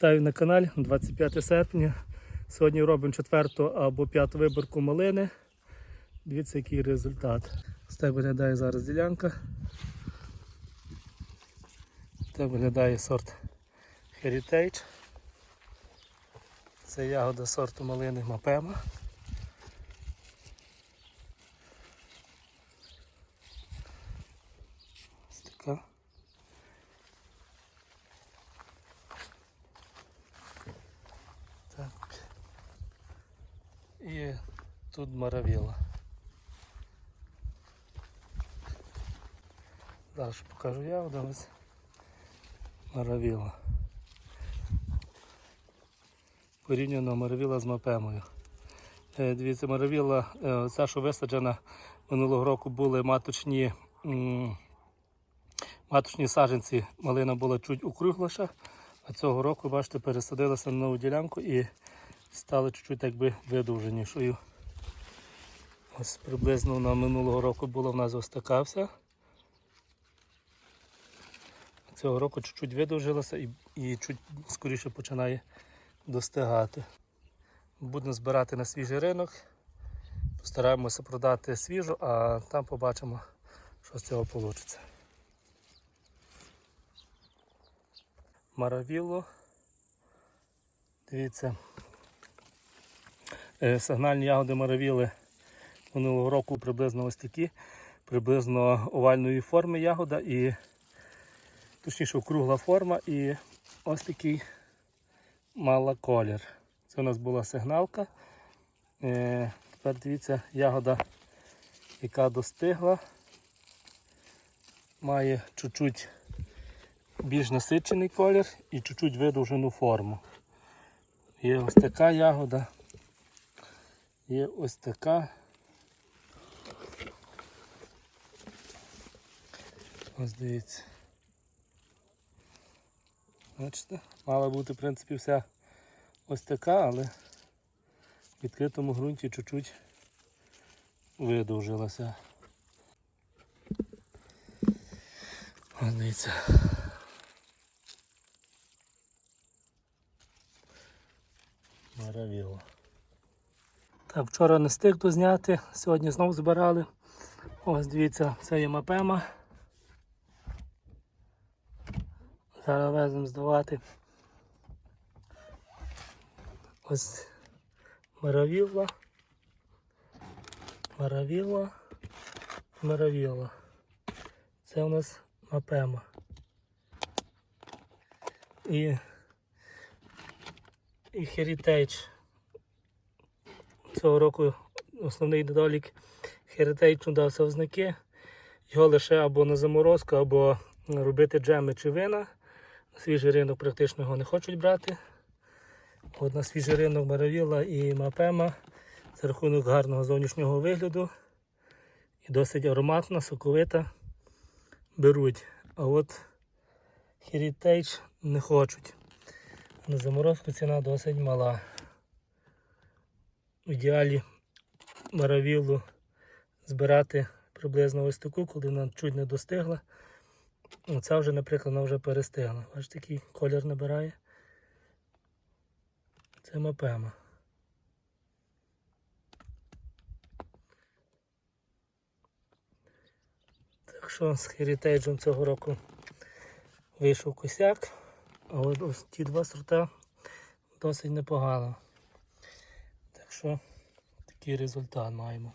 Вітаю на каналі 25 серпня. Сьогодні робимо четверту або п'яту виборку малини. Дивіться, який результат. Ось так виглядає зараз ділянка. Так виглядає сорт Heritage. Це ягода сорту малини Мапема. Ось така. Так. І тут маравіла. Далі покажу ягода ось маравіла. Порівняно маравіла з мапемою. Е, Дивіться, маравіла, е, ця, що висаджена минулого року, були маточні, маточні саджанці. Малина була чуть округліша, а цього року, бачите, пересадилася на нову ділянку і стали чуть-чуть якби видовженішою. Ось приблизно на минулого року була в нас ось. Цього року чуть-чуть видовжилася і, і чуть скоріше починає достигати. Будемо збирати на свіжий ринок. Постараємося продати свіжу, а там побачимо, що з цього вийде. Маравіло. Дивіться. Е, Сигнальні ягоди маравіли минулого року приблизно ось такі, приблизно овальної форми ягода і точніше округла форма і ось такий мала колір. Це у нас була сигналка. Е, тепер дивіться, ягода, яка достигла, має чуть-чуть більш насичений колір і чуть-чуть видовжену форму. Є ось така ягода. Є ось така. Ось дивіться. Бачите, мала бути в принципі вся ось така, але в відкритому ґрунті чуть-чуть видовжилася. Ось дивіться. Маравіло. Так, вчора не встиг дозняти, сьогодні знову збирали. Ось дивіться, це є мапема. Зараз веземо здавати. Ось маравілла. Маравілла. Маравілла. Це у нас мапема. І, і Heritage. Цього року основний недолік Heritage дався в знаки. Його лише або на заморозку, або робити джеми чи вина. На свіжий ринок практично його не хочуть брати. От на свіжий ринок Маравіла і Мапема за рахунок гарного зовнішнього вигляду і досить ароматна, соковита беруть. А от Heritage не хочуть. На заморозку ціна досить мала. В ідеалі маравілу збирати приблизно ось таку, коли вона чуть не достигла. Оця вже, наприклад, вона вже перестигла. Бачите, такий колір набирає. Це мапема. Так що з херітейджем цього року вийшов косяк, а ось ті два сорта досить непогано. Так що такий результат маємо.